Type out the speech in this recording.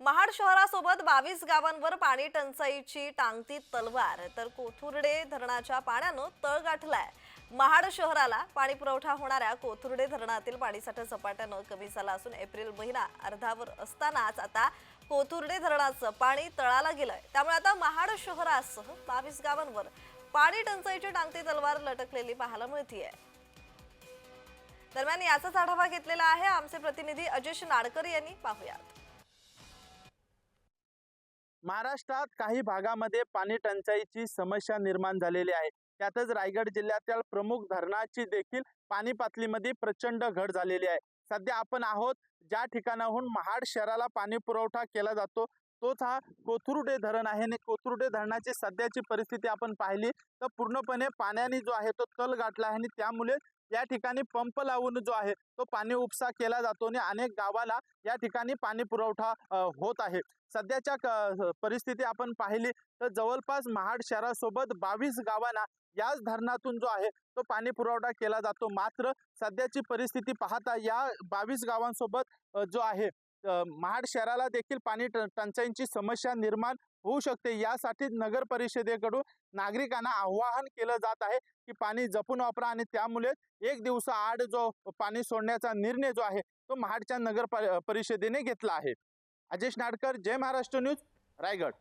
महाड शहरासोबत बावीस गावांवर पाणी टंचाईची टांगती तलवार. तर कोथुर्डे धरणाच्या पाण्यानं तळ गाठलाय. महाड शहराला पाणी पुरवठा होणाऱ्या कोथुर्डे धरणातील पाणीसाठा झपाट्यानं कमी झाला असून एप्रिल महिना अर्धावर असतानाच आता कोथुर्डे धरणाचं पाणी तळाला गेलंय. त्यामुळे आता महाड शहरासह बावीस गावांवर पाणी टंचाईची टांगती तलवार लटकलेली पाहायला मिळतीये. दरम्यान याचाच आढावा घेतलेला आहे आमचे प्रतिनिधी अजेश नाडकर यांनी. पाहुयात. महाराष्ट्रात काही भागामध्ये पाणी टंचाईची समस्या निर्माण झालेली आहे. त्यातच रायगड जिल्ह्यातील प्रमुख धरणाची देखील पाणी पातळीमध्ये प्रचंड घट झालेली आहे. सध्या आपण आहोत ज्या ठिकाणाहून महाड शहराला पाणी पुरवठा केला जातो तोच हा कोथुर्डे धरण आहे. आणि कोथुर्डे धरणाची सध्याची परिस्थिती आपण पाहिली तर पूर्णपणे पाण्याने जो आहे तो तल गाठला आहे. आणि त्यामुळे या ठिकाणी पंप लावून जो आहे तो पाणी उपसा केला जातो आणि अनेक गावाला या ठिकाणी पाणी पुरवठा होत आहे. सध्याच्या परिस्थिती आपण पाहिली तर जवळपास महाड शहरासोबत बावीस गावांना याच धरणातून जो आहे तो पाणी पुरवठा केला जातो. मात्र सध्याची परिस्थिती पाहता या बावीस गावांसोबत जो आहे महाड शहराला देखील पाणी ट- टंचाईची समस्या निर्माण होऊ शकते. यासाठी नगर परिषदेकडून नागरिकांना आवाहन केलं जात आहे की पाणी जपून वापरा आणि त्यामुळे एक दिवसाआड जो पाणी सोडण्याचा निर्णय जो आहे तो महाडच्या नगर परिषदेने घेतला आहे. अजेश नाडकर जय महाराष्ट्र न्यूज रायगड.